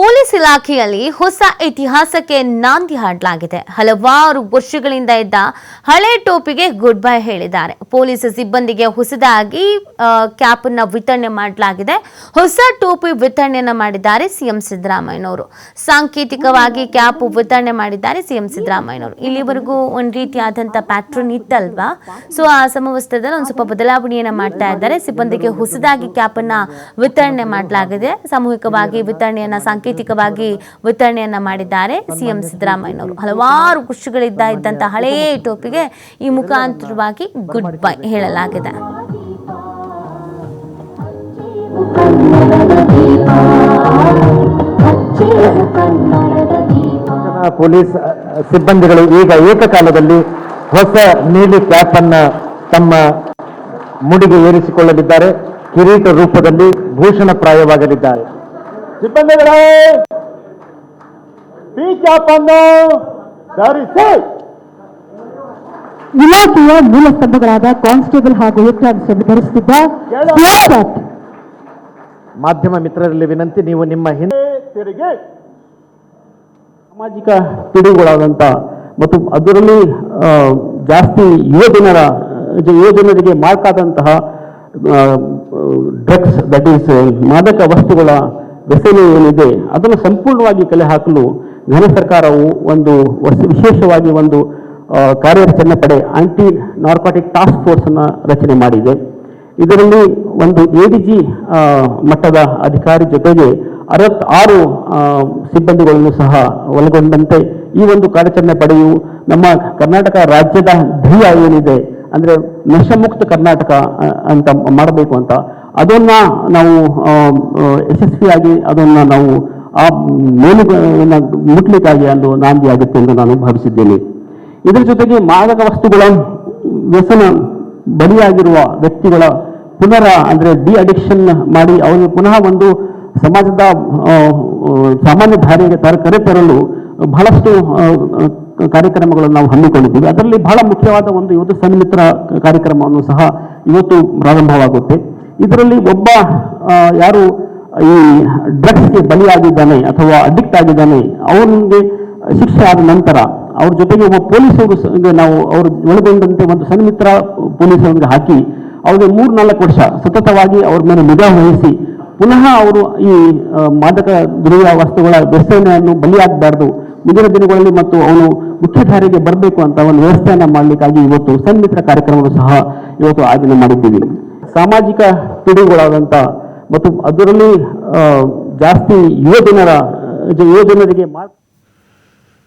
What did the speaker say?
Police ಇಲಾಖೆಯಲ್ಲಿ ಹೊಸ ಇತಿಹಾಸಕ್ಕೆ ನಾಂದಿ ಹಾಡಲಾಗಿದೆ. ಹಲವಾರು ವರ್ಷಗಳಿಂದ ಇದ್ದ ಹಳೆ ಟೋಪಿಗೆ ಗುಡ್ ಬೈ ಹೇಳಿದ್ದಾರೆ. ಪೊಲೀಸ್ ಸಿಬ್ಬಂದಿಗೆ ಹೊಸದಾಗಿ ಕ್ಯಾಪ್ ಅನ್ನ ವಿತರಣೆ ಮಾಡಲಾಗಿದೆ. ಹೊಸ ಟೋಪಿ ವಿತರಣೆಯನ್ನು ಮಾಡಿದ್ದಾರೆ ಸಿಎಂ ಸಿದ್ದರಾಮಯ್ಯನವರು. ಸಾಂಕೇತಿಕವಾಗಿ ಕ್ಯಾಪ್ ವಿತರಣೆ ಮಾಡಿದ್ದಾರೆ ಸಿಎಂ ಸಿದ್ದರಾಮಯ್ಯನವರು. ಇಲ್ಲಿವರೆಗೂ ಒಂದು ರೀತಿಯಾದಂಥ ಪ್ಯಾಟ್ರನ್ ಇತ್ತಲ್ವಾ? ಸೊ ಆ ಸಮವಸ್ತ್ರದಲ್ಲಿ ಒಂದು ಸ್ವಲ್ಪ ಬದಲಾವಣೆಯನ್ನ ಮಾಡ್ತಾ ಇದ್ದಾರೆ. ಸಿಬ್ಬಂದಿಗೆ ಹೊಸದಾಗಿ ಕ್ಯಾಪ್ ಅನ್ನ ವಿತರಣೆ ಮಾಡಲಾಗಿದೆ. ಸಾಮೂಹಿಕವಾಗಿ ವಿತರಣೆಯನ್ನ ಸಾಂಕೇತಿಕವಾಗಿ ವಿತರಣೆಯನ್ನ ಮಾಡಿದ್ದಾರೆ ಸಿಎಂ ಸಿದ್ದರಾಮಯ್ಯನವರು. ಹಲವಾರು ಖುಷಿಗಳಿದ್ದ ಇದ್ದಂತ ಹಳೇ ಟೋಪಿಗೆ ಈ ಮುಖಾಂತರವಾಗಿ ಗುಡ್ ಬೈ ಹೇಳಲಾಗಿದೆ ಪೊಲೀಸ್ ಸಿಬ್ಬಂದಿಗಳು ಈಗ ಏಕಕಾಲದಲ್ಲಿ ಹೊಸ ನೀಲಿ ಕ್ಯಾಪ್ ಅನ್ನ ತಮ್ಮ ಮುಡಿಗೆ ಏರಿಸಿಕೊಳ್ಳಲಿದ್ದಾರೆ. ಕಿರೀಟ ರೂಪದಲ್ಲಿ ಭೂಷಣಪ್ರಾಯವಾಗಲಿದ್ದಾರೆ ಸಿಬ್ಬಂದಿಗಳೇ ಈ ಕ್ಯಾಪ್ ಅನ್ನು ಧರಿಸಿ. ಇಲಾಖೆಯ ಮೂಲ ಸ್ತಂಭಗಳಾದ ಕಾನ್ಸ್ಟೇಬಲ್ ಹಾಗೂ ಹೆಡ್ ಕಾನ್ಸ್ಟೇಬಲ್ ಧರಿಸುತ್ತಿದ್ದ ಮಾಧ್ಯಮ ಮಿತ್ರರಲ್ಲಿ ವಿನಂತಿ ನೀವು ನಿಮ್ಮ ಹಿಂದೆ ತಿರುಗಿ. ಸಾಮಾಜಿಕ ಪಿಡುಗುಗಳಾದಂಥ ಮತ್ತು ಅದರಲ್ಲಿ ಜಾಸ್ತಿ ಯುವ ಜನರ ಯುವ ಜನರಿಗೆ ಮಾರ್ಕಾದಂತಹ ಡ್ರಗ್ಸ್ ದಟ್ ಈಸ್ ಮಾದಕ ವಸ್ತುಗಳ ವ್ಯಸನ ಏನಿದೆ, ಅದನ್ನು ಸಂಪೂರ್ಣವಾಗಿ ಕಲೆ ಹಾಕಲು ಘನ ಸರ್ಕಾರವು ಒಂದು ವಿಶೇಷವಾಗಿ ಒಂದು ಕಾರ್ಯಾಚರಣೆ ಪಡೆ ಆಂಟಿ ನಾರ್ಕಾಟಿಕ್ ಟಾಸ್ಕ್ ಫೋರ್ಸನ್ನು ರಚನೆ ಮಾಡಿದೆ. ಇದರಲ್ಲಿ ಒಂದು ಎ ಡಿ ಜಿ ಮಟ್ಟದ ಅಧಿಕಾರಿ ಜೊತೆಗೆ ಅರವತ್ತಾರು ಸಿಬ್ಬಂದಿಗಳನ್ನು ಸಹ ಒಳಗೊಂಡಂತೆ ಈ ಒಂದು ಕಾರ್ಯಾಚರಣೆ ಪಡೆಯು ನಮ್ಮ ಕರ್ನಾಟಕ ರಾಜ್ಯದ ಧ್ಯೇಯ ಏನಿದೆ, ಅಂದರೆ ನಶಮುಕ್ತ ಕರ್ನಾಟಕ ಅಂತ ಮಾಡಬೇಕು ಅಂತ ಅದನ್ನ ನಾವು ಯಶಸ್ವಿಯಾಗಿ ಅದನ್ನು ನಾವು ಆ ಮೇಲು ಮುಟ್ಲಿಕ್ಕಾಗಿ ಒಂದು ನಾಂದಿಯಾಗುತ್ತೆ ಎಂದು ನಾನು ಭಾವಿಸಿದ್ದೇನೆ. ಇದರ ಜೊತೆಗೆ ಮಾದಕ ವಸ್ತುಗಳ ವ್ಯಸನ ಬಲಿಯಾಗಿರುವ ವ್ಯಕ್ತಿಗಳ ಪುನರ ಅಂದರೆ ಡಿ ಅಡಿಕ್ಷನ್ ಮಾಡಿ ಅವರಿಗೆ ಪುನಃ ಒಂದು ಸಮಾಜದ ಸಾಮಾನ್ಯ ಧಾರೆಗೆ ತರ ಕರೆತರಲು ಬಹಳಷ್ಟು ಆ, ಆ, ಕಾರ್ಯಕ್ರಮಗಳನ್ನು ನಾವು ಹಮ್ಮಿಕೊಂಡಿದ್ದೀವಿ. ಅದರಲ್ಲಿ ಬಹಳ ಮುಖ್ಯವಾದ ಒಂದು ಇವತ್ತು ಸನ್ಮಿತ್ರ ಕಾರ್ಯಕ್ರಮವನ್ನು ಸಹ ಇವತ್ತು ಪ್ರಾರಂಭವಾಗುತ್ತೆ. ಇದರಲ್ಲಿ ಒಬ್ಬ ಯಾರು, ಈ ಡ್ರಗ್ಸ್ಗೆ ಬಲಿಯಾಗಿದ್ದಾನೆ ಅಥವಾ ಅಡಿಕ್ಟ್ ಆಗಿದ್ದಾನೆ, ಅವನಿಗೆ ಶಿಕ್ಷೆ ಆದ ನಂತರ ಅವ್ರ ಜೊತೆಗೆ ಒಬ್ಬ ಪೊಲೀಸರು ನಾವು ಅವರು ಒಳಗೊಂಡಂತೆ ಒಂದು ಸನ್ಮಿತ್ರ ಪೊಲೀಸರಿಗೆ ಹಾಕಿ, ಅವ್ರಿಗೆ ಮೂರು ನಾಲ್ಕು ವರ್ಷ ಸತತವಾಗಿ ಅವ್ರ ಮೇಲೆ ನಿಗಾ ವಹಿಸಿ, ಪುನಃ ಅವರು ಈ ಮಾದಕ ದ್ರವ್ಯ ವಸ್ತುಗಳ ವ್ಯಸನೆಯನ್ನು ಬಲಿಯಾಗಬಾರ್ದು, ಮುಂದಿನ ದಿನಗಳಲ್ಲಿ ಮತ್ತು ಅವನು ಮುಖ್ಯಧಾರೆಗೆ ಬರಬೇಕು ಅಂತ ಒಂದು ವ್ಯವಸ್ಥೆಯನ್ನು ಮಾಡಲಿಕ್ಕಾಗಿ ಇವತ್ತು ಸನ್ಮಿತ್ರ ಕಾರ್ಯಕ್ರಮವನ್ನು ಸಹ ಇವತ್ತು ಆಯೋಜನೆ ಮಾಡಿದ್ದೀವಿ. ಸಾಮಾಜಿಕ ಪಿಡುಗುಗಳಾದಂಥ ಮತ್ತು ಅದರಲ್ಲಿ ಜಾಸ್ತಿ ಯುವ ಜನರ ಯುವ ಜನರಿಗೆ ಮಾರ್ಕ್